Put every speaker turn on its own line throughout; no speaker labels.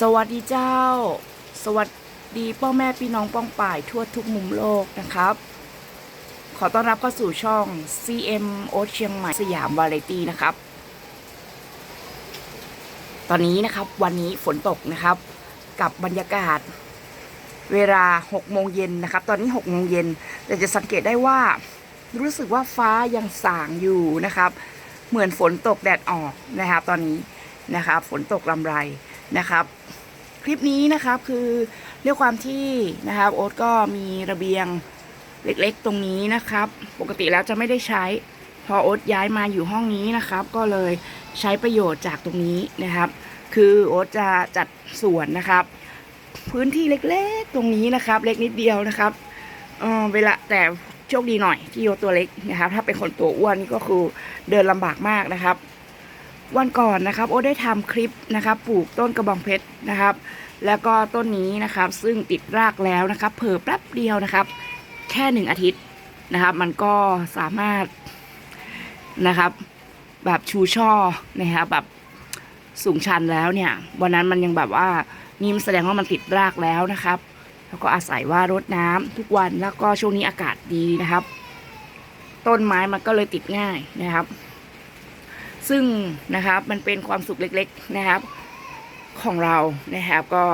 สวัสดีเจ้า สวัสดีพ่อแม่พี่น้องป้องป่ายทั่วทุกมุมโลกนะครับ ขอต้อนรับเข้าสู่ช่อง CM โอเชียงใหม่สยามวาไรตี้นะครับ ตอนนี้นะครับวันนี้ฝนตกนะครับ กับบรรยากาศ เวลา6โมงเย็นนะครับ ตอนนี้6โมงเย็นแต่จะสังเกตได้ว่า รู้สึกว่าฟ้ายังสางอยู่นะครับ เหมือนฝนตกแดดออกนะครับ ตอนนี้นะครับ ฝนตกลำไรนะครับ คลิปนี้นะครับคือด้วยความที่นะครับโอ๊ตก็มีระเบียงเล็กๆตรงนี้นะครับ ปกติแล้วจะไม่ได้ใช้ พอโอ๊ตย้ายมาอยู่ห้องนี้นะครับ ก็เลยใช้ประโยชน์จากตรงนี้นะครับ คือโอ๊ตจะจัดสวนนะครับ พื้นที่เล็กๆตรงนี้นะครับ เล็กนิดเดียวนะครับเออเวลาแต่โชคดีหน่อยที่โยตัวเล็กนะครับ ถ้าเป็นคนตัวอ้วนนี่ก็คือเดินลำบากมากนะครับ วันก่อนนะครับ โอ้ได้ทำคลิปนะครับปลูกต้นกระบองเพชรนะครับ แล้วก็ต้นนี้นะครับ ซึ่งติดรากแล้วนะครับเผลอแป๊บเดียวนะครับ แค่หนึ่งอาทิตย์นะครับ มันก็สามารถนะครับ แบบชูช่อนะครับแบบสูงชันแล้วเนี่ย วันนั้นมันยังแบบว่านี่มันแสดงว่ามันติดรากแล้วนะครับ แล้วก็อาศัยว่ารดน้ำทุกวันแล้วก็ช่วงนี้อากาศดีนะครับ ต้นไม้มันก็เลยติดง่ายนะครับ ซึ่งนะครับมันเป็นความสุขเล็กๆนะครับ ของเรานะครับก็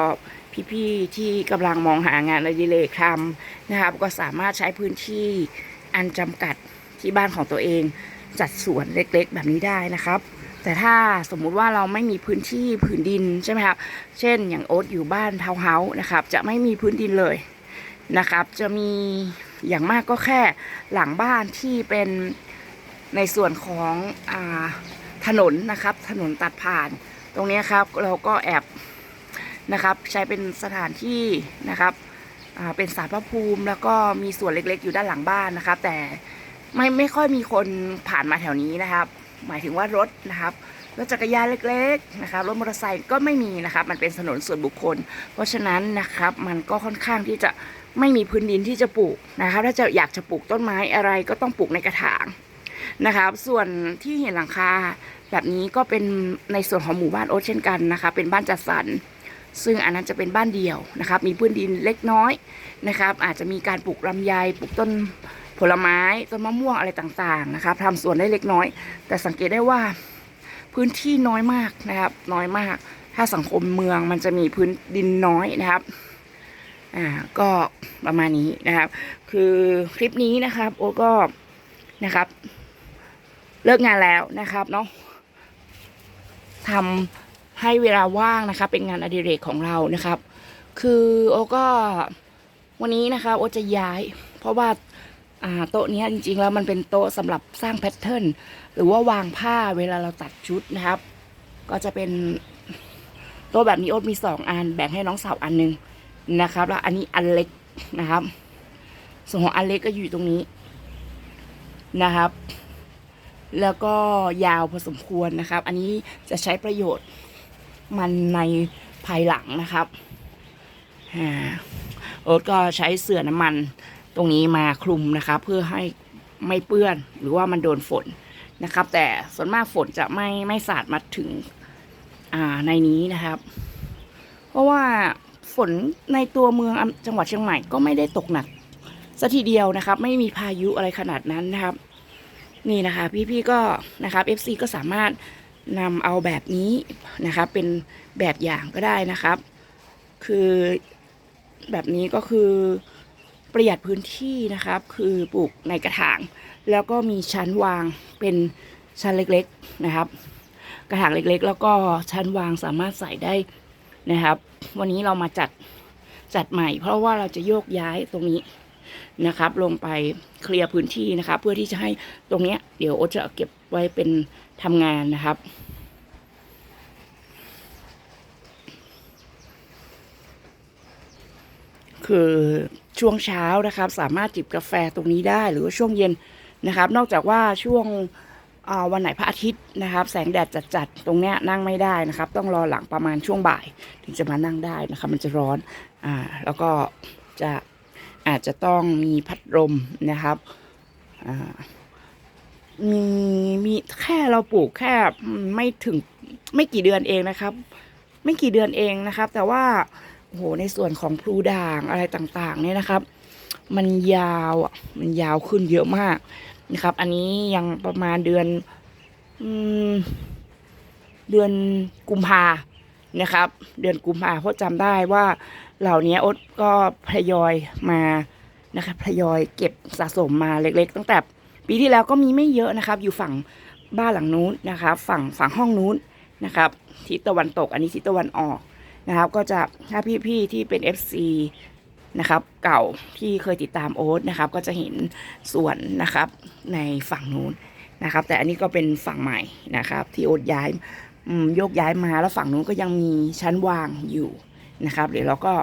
พี่ๆที่กำลังมองหางานอดิเรกทำนะครับ ก็สามารถใช้พื้นที่อันจำกัดที่บ้านของตัวเอง จัดสวนเล็กๆ แบบนี้ได้นะครับ แต่ถ้าสมมุติว่าเราไม่มีพื้นที่ผืนดินใช่ไหมครับเช่น อย่างโอ๊ตอยู่บ้านทาวน์เฮาส์นะครับ จะไม่มีพื้นดินเลยนะครับ จะมีอย่างมากก็แค่หลังบ้านที่เป็นในส่วนของอ่า ถนนนะครับ ถนนตัดผ่าน ตรงนี้ครับเราก็แอบนะครับ ใช้เป็นสถานที่นะครับเป็นสารพระภูมิ แล้วก็มีส่วนเล็กๆ อยู่ด้านหลังบ้านนะครับ แต่ไม่ไม่ค่อยมีคนผ่านมาแถวนี้นะครับ หมายถึงว่ารถนะครับรถจักรยานเล็กๆนะครับรถมอเตอร์ไซค์ก็ไม่มีนะครับ มันเป็นถนนส่วนบุคคล เพราะฉะนั้นนะครับมันก็ค่อนข้างที่จะไม่มีพื้นดินที่จะปลูกนะครับ ถ้าจะอยากจะปลูกต้นไม้อะไรก็ต้องปลูกในกระถาง นะครับส่วนที่เห็นหลังคาแบบนี้ก็เป็นในส่วนของหมู่บ้านโอ๊ตเช่นกันนะคะ เป็นบ้านจัดสรรซึ่งอันนั้นจะเป็นบ้านเดี่ยวนะครับ มีพื้นดินเล็กน้อยนะครับ อาจจะมีการปลูกลำไยปลูกต้นผลไม้ต้นมะม่วงอะไรต่างๆนะครับทำสวนได้เล็กน้อย แต่สังเกตได้ว่าพื้นที่น้อยมากนะครับ น้อยมาก ถ้าสังคมเมืองมันจะมีพื้นดินน้อยนะครับอ่าก็ประมาณนี้นะครับ คือคลิปนี้นะครับ โอก็นะครับ เลิกงานแล้วนะครับเนาะทำให้เวลาว่างนะครับเป็นงานอดิเรกของเรานะครับ คือโอก็วันนี้นะคะโอจะย้าย เพราะว่าอ่าโต๊ะนี้จริงๆแล้วมันเป็นโต๊ะสำหรับสร้างแพทเทิร์นหรือว่าวางผ้าเวลาเราตัดชุดนะครับ ก็จะเป็นโต๊ะแบบนี้โอ๊ตมีสองอัน แบ่งให้น้องสาวอันหนึงนะครับ แล้วอันนี้อันเล็กนะครับ ส่วนของอันเล็กก็อยู่ตรงนี้นะครับ แล้วก็ยาวพอสมควรนะครับ อันนี้จะใช้ประโยชน์มันในภายหลังนะครับอ่าโอ๊ตก็ใช้เสื่อน้ำมันตรงนี้มาคลุมนะครับเพื่อให้ไม่เปื้อนหรือว่ามันโดนฝนนะครับ แต่ส่วนมากฝนจะไม่ไม่สาดมาถึงในนี้นะครับ เพราะว่าฝนในตัวเมืองจังหวัดเชียงใหม่ก็ไม่ได้ตกหนักสัทีเดียวนะครับ ไม่มีพายุอะไรขนาดนั้นนะครับ นี่นะคะ พี่ๆก็นะครับ FC ก็สามารถนำเอาแบบนี้นะครับ เป็นแบบอย่างก็ได้นะครับ คือแบบนี้ก็คือประหยัดพื้นที่นะครับ คือปลูกในกระถาง แล้วก็มีชั้นวางเป็นชั้นเล็กๆนะครับ กระถางเล็กๆ แล้วก็ชั้นวางสามารถใส่ได้นะครับ วันนี้เรามาจัดจัดใหม่ เพราะว่าเราจะโยกย้ายตรงนี้ นะครับ ลงไปเคลียร์พื้นที่นะครับเพื่อที่จะให้ตรงเนี้ยเดี๋ยวโอจะเก็บไว้เป็นทำงานนะครับคือช่วงเช้านะครับ สามารถจิบกาแฟตรงนี้ได้หรือว่าช่วงเย็นนะครับ นอกจากว่าช่วงวันไหนพระอาทิตย์นะครับ แสงแดดจัดๆตรงเนี้ยนั่งไม่ได้นะครับ ต้องรอหลังประมาณช่วงบ่าย ถึงจะมานั่งได้นะครับ มันจะร้อนอ่าแล้วก็จะ อาจจะต้องมีพัดลมนะครับมีมีแค่เราปลูกแค่ไม่ถึงไม่กี่เดือนเองนะครับ ไม่กี่เดือนเองนะครับ แต่ว่าโอ้โหในส่วนของพลูด่างอะไรต่างๆ เนี่ยนะครับ มันยาวอะมันยาวขึ้นเยอะมากนะครับ อันนี้ยังประมาณเดือนอเดือนกุมภา นะครับ เดือนกุมภาเพราะจำได้ว่าเหล่านี้โอ๊ตก็ทยอยมานะครับทยอยเก็บสะสมมาเล็กๆ ตั้งแต่ปีที่แล้วก็มีไม่เยอะนะครับ อยู่ฝั่งบ้านหลังนู้นนะครับ ฝั่งฝั่งห้องนู้นนะครับทิศตะวันตกอันนี้ทิศตะวันออกนะครับ ก็จะถ้าพี่ๆที่เป็น FC นะครับเก่าที่เคยติดตามโอ๊ตนะครับ ก็จะเห็นส่วนนะครับในฝั่งนู้นนะครับ แต่อันนี้ก็เป็นฝั่งใหม่นะครับ ที่โอ๊ตย้าย โยกย้ายมาแล้วฝั่งนู้นก็ยังมีชั้นวางอยู่นะครับเดี๋ยวเราก็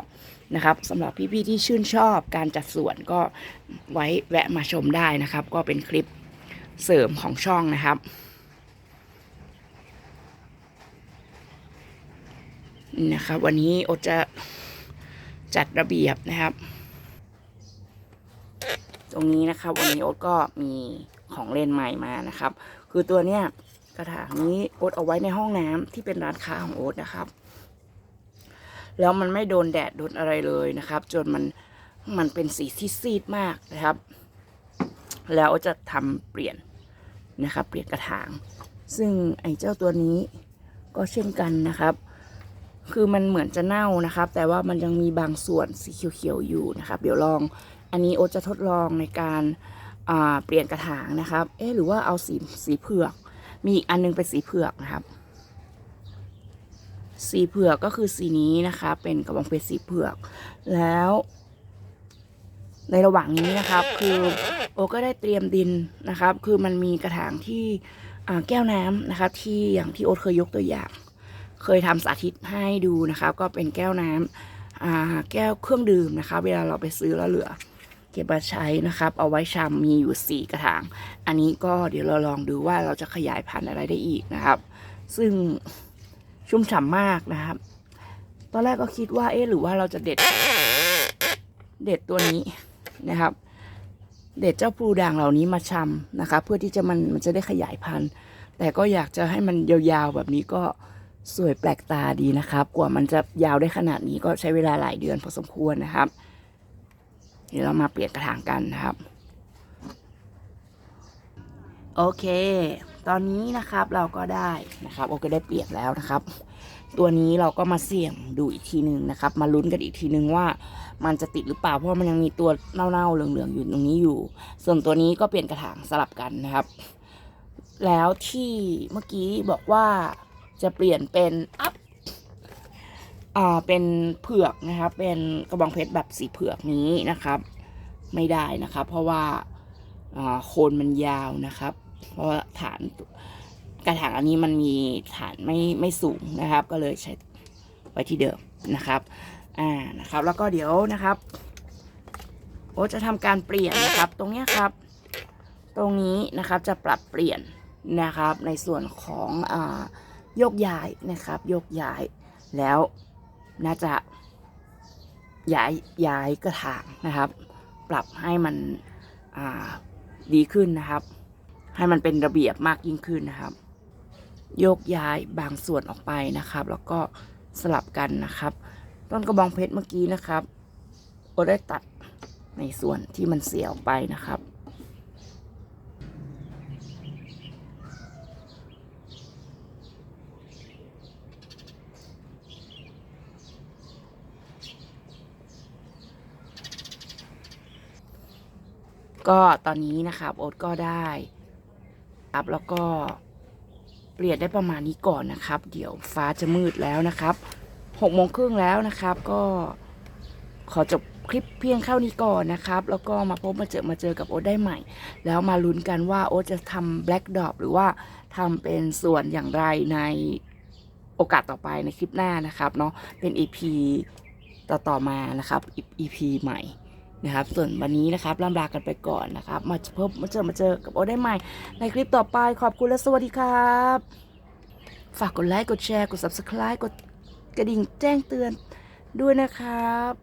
นะครับสำหรับพี่ๆที่ชื่นชอบการจัดส่วนก็ไว้แวะมาชมได้นะครับ ก็เป็นคลิปเสริมของช่องนะครับ นะครับ วันนี้โอตจะจัดระเบียบนะครับ ตรงนี้นะครับวันนี้โอ๊ตก็มีของเล่นใหม่มานะครับ คือตัวเนี้ย กระถางนี้โอ๊ตเอาไว้ในห้องน้ำที่เป็นร้านค้าของโอ๊ตนะครับ แล้วมันไม่โดนแดดโดนอะไรเลยนะครับ จนมันมันเป็นสีที่ซีดมากนะครับ แล้วจะทำเปลี่ยนนะครับ เปลี่ยนกระถาง ซึ่งไอ้เจ้าตัวนี้ก็เช่นกันนะครับ คือมันเหมือนจะเน่านะครับ แต่ว่ามันยังมีบางส่วนสีเขียวๆอยู่นะครับ เดี๋ยวลองอันนี้โอ๊ตจะทดลองในการเปลี่ยนกระถางนะครับ เอ๊หรือว่าเอาสีสีเผือก มีอีกอันนึงเป็นสีเผือกนะครับ สีเผือกก็คือสีนี้นะคะ เป็นกระบองเพชรสีเผือก แล้ว ในระหว่างนี้นะครับ คือโอก็ได้เตรียมดินนะครับ คือมันมีกระถางที่แก้วน้ำนะครับ ที่อย่างที่โอ๊ตเคยยกตัวอย่าง เคยทำสาธิตให้ดูนะครับ ก็เป็นแก้วน้ำอ่าแก้วเครื่องดื่มนะคะ เวลาเราไปซื้อแล้วเหลือ ก็บมาใช้นะครับ เอาไว้ชำมีอยู่สี่กระถาง อันนี้ก็เดี๋ยวเราลองดูว่าเราจะขยายพันธุ์อะไรได้อีกนะครับ ซึ่งชุ่มฉ่ำมากนะครับ ตอนแรกก็คิดว่าเอ๊ะหรือว่าเราจะเด็ด เด็ดตัวนี้นะครับ เด็ดเจ้าพลูด่างเหล่านี้มาชำนะคะ เพื่อที่จะมันมันจะได้ขยายพันธุ์ แต่ก็อยากจะให้มันยาวๆแบบนี้ก็สวยแปลกตาดีนะครับ กว่ามันจะยาวได้ขนาดนี้ก็ใช้เวลาหลายเดือนพอสมควรนะครับ เดี๋ยวเรามาเปลี่ยนกระถางกันนะครับ โอเค ตอนนี้นะครับเราก็ได้นะครับ โอเคได้เปลี่ยนแล้วนะครับ ตัวนี้เราก็มาเสี่ยงดูอีกทีหนึ่งนะครับ มาลุ้นกันอีกทีหนึ่งว่า มันจะติดหรือเปล่าเพราะมันยังมีตัวเน่าๆเหลืองๆอยู่ตรงนี้อยู่ ส่วนตัวนี้ก็เปลี่ยนกระถางสลับกันนะครับ แล้วที่เมื่อกี้บอกว่าจะเปลี่ยนเป็นอัพ อ่าเป็นเผือกนะครับ เป็นกระบองเพชรแบบสีเผือกนี้นะครับ ไม่ได้นะครับ เพราะว่าอ่าโคนมันยาวนะครับ เพราะาฐานกระถางอันนี้มันมีฐานไม่ไม่สูงนะครับ ก็เลยใช้ไว้ที่เดิมนะครับอ่านะครับ แล้วก็เดี๋ยวนะครับ โอจะทำการเปลี่ยนนะครับ ตรงเนี้ยครับ ตรงนี้นะครับจะปรับเปลี่ยนนะครับในส่วนของอ่าโยกย้ายนะครับ โยกย้ายแล้ว น่าจะย้ายย้ายกระถางนะครับ ปรับให้มันดีขึ้นนะครับ ให้มันเป็นระเบียบมากยิ่งขึ้นนะครับ โยกย้ายบางส่วนออกไปนะครับ แล้วก็สลับกันนะครับ ต้นกระบองเพชรเมื่อกี้นะครับโอได้ตัดในส่วนที่มันเสียออกไปนะครับ ก็ตอนนี้นะครับโอ๊ตก็ได้ครับแล้วก็เปลี่ยนได้ประมาณนี้ก่อนนะครับ เดี๋ยวฟ้าจะมืดแล้วนะครับหกโมงครึ่งแล้วนะครับ ก็ขอจบคลิปเพียงเท่านี้ก่อนนะครับ แล้วก็มาพบมาเจอมาเจอกับโอ๊ตได้ใหม่ แล้วมาลุ้นกันว่าโอ๊ตจะทำแบล็กดอปหรือว่าทำเป็นส่วนอย่างไรในโอกาสต่อไปในคลิปหน้านะครับเนาะเป็น EP ต่อต่อๆมานะครับ EP ใหม่ นะครับ ส่วนวันนี้นะครับล่ำลากันไปก่อนนะครับ มาพบมาเจอมาเจอกับโอได้ใหม่ ในคลิปต่อไปขอบคุณและสวัสดีครับ ฝากกดไลค์กดแชร์กด subscribe กดกระดิ่งแจ้งเตือนด้วยนะครับ